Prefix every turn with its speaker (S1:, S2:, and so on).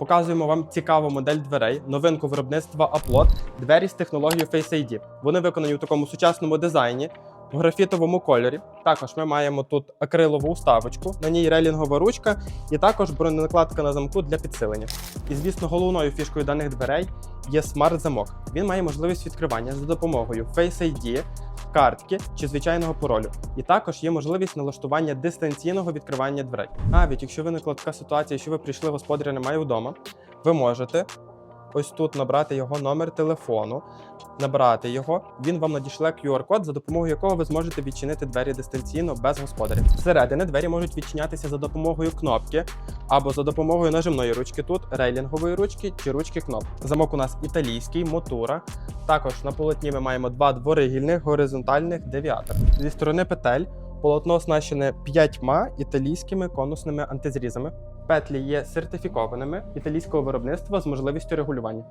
S1: Показуємо вам цікаву модель дверей, новинку виробництва Аплот, двері з технологією Face ID. Вони виконані у такому сучасному дизайні, в графітовому кольорі. Також ми маємо тут акрилову уставочку, на ній релінгова ручка і також броненакладка на замку для підсилення. І звісно, головною фішкою даних дверей є смарт-замок. Він має можливість відкривання за допомогою Face ID, картки чи звичайного паролю. І також є можливість налаштування дистанційного відкривання дверей. Навіть якщо виникла така ситуація, що ви прийшли, господаря немає вдома, ви можете ось тут набрати його номер телефону, набрати його. Він вам надішле QR-код, за допомогою якого ви зможете відчинити двері дистанційно без господаря. Зсередини двері можуть відчинятися за допомогою кнопки або за допомогою нажимної ручки тут, рейлінгової ручки чи ручки кноп. Замок у нас італійський, мотура. Також на полотні ми маємо два дворигільних горизонтальних девіатор. Зі сторони петель полотно оснащене п'ятьма італійськими конусними антизрізами. Петлі є сертифікованими італійського виробництва з можливістю регулювання.